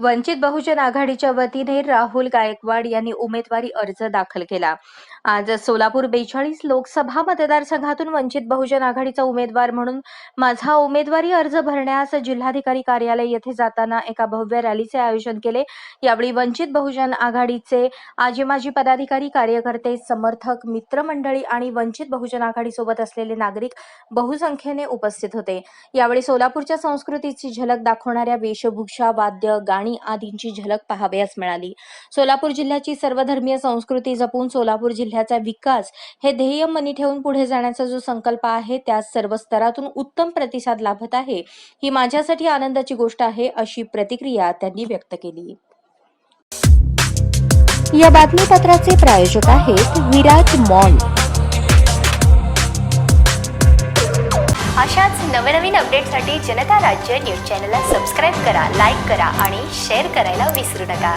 वंचित बहुजन आघाडीच्या वतीने राहुल गायकवाड यांनी उमेदवारी अर्ज दाखल केला. आज सोलापूर बेचाळीस लोकसभा मतदारसंघातून वंचित बहुजन आघाडीचा उमेदवार म्हणून माझा उमेदवारी अर्ज भरण्यास जिल्हाधिकारी कार्यालय येथे जाताना एका भव्य रॅलीचे आयोजन केले. यावेळी वंचित बहुजन आघाडीचे आजी माजी पदाधिकारी कार्यकर्ते समर्थक मित्रमंडळी आणि वंचित बहुजन आघाडीसोबत असलेले नागरिक बहुसंख्येने उपस्थित होते. यावेळी सोलापूरच्या संस्कृतीची झलक दाखवणाऱ्या वेशभूषा वाद्य गाणी आदींची झलक पाहावयास मिळाली. सोलापूर जिल्ह्याची सर्वधर्मीय संस्कृती जपून सोलापूर जिल्ह्यात जिल्ह्याचा विकास हे ध्येय मनी ठेवून पुढे जाण्याचा जो संकल्प आहे त्यास सर्व स्तरातून उत्तम प्रतिसाद लाभत आहे ही माझ्यासाठी आनंदाची गोष्ट आहे अशी प्रतिक्रिया त्यांनी व्यक्त केली. या बातमीपत्राचे प्रायोजक आहेत विराट मॉल. अशाच नवनवीन अपडेटसाठी जनता राज्य न्यूज चॅनलला सबस्क्राईब करा लाईक करा आणि शेअर करायला विसरू नका.